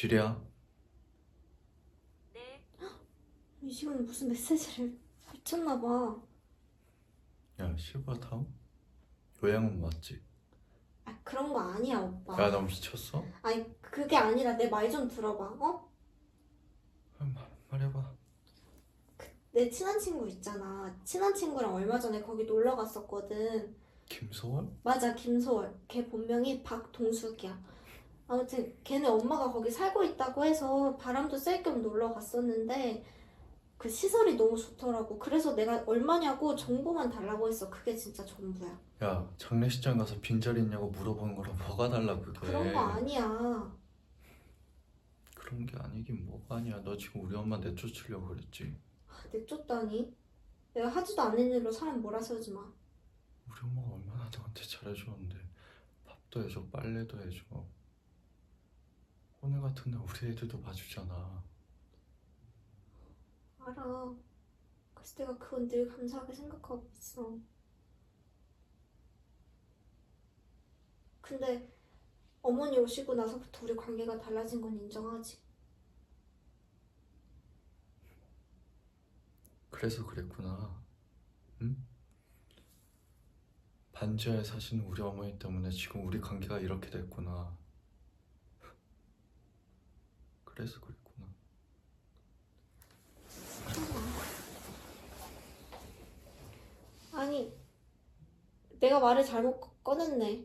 슈리야 네, 이 시간에 무슨 메시지를 미쳤나 봐. 야 실버타운? 요양원 맞지? 아 그런 거 아니야 오빠. 야너 미쳤어? 아니 그게 아니라 내 말 좀 들어봐. 어? 아, 말, 말해봐 내 친한 친구 있잖아. 친한 친구랑 얼마 전에 거기 놀러 갔었거든. 김소월? 맞아 김소월. 걔 본명이 박동숙이야. 아무튼 걔네 엄마가 거기 살고 있다고 해서 바람도 쐴 겸 놀러 갔었는데 그 시설이 너무 좋더라고. 그래서 내가 얼마냐고 정보만 달라고 했어. 그게 진짜 전부야. 야 장례식장 가서 빈자리 있냐고 물어보는 거랑 뭐가 달라 그게 그런 거 아니야. 그런 게 아니긴 뭐가 아니야 너 지금 우리 엄마 내쫓으려고 그랬지 아, 내쫓다니. 내가 하지도 않은 일로 사람 몰아세우지 마. 우리 엄마가 얼마나 너한테 잘해주는데 밥도 해줘 빨래도 해줘 같은 날 우리 애들도 봐주잖아 알아. 그래서 내가 그건 늘 감사하게 생각하고 있어. 근데 어머니 오시고 나서부터 우리 관계가 달라진 건 인정하지. 그래서 그랬구나 응? 반지하에 사시는 우리 어머니 때문에 지금 우리 관계가 이렇게 됐구나 그래서 그랬구나 아니, 내가 말을 잘못 꺼- 꺼냈네.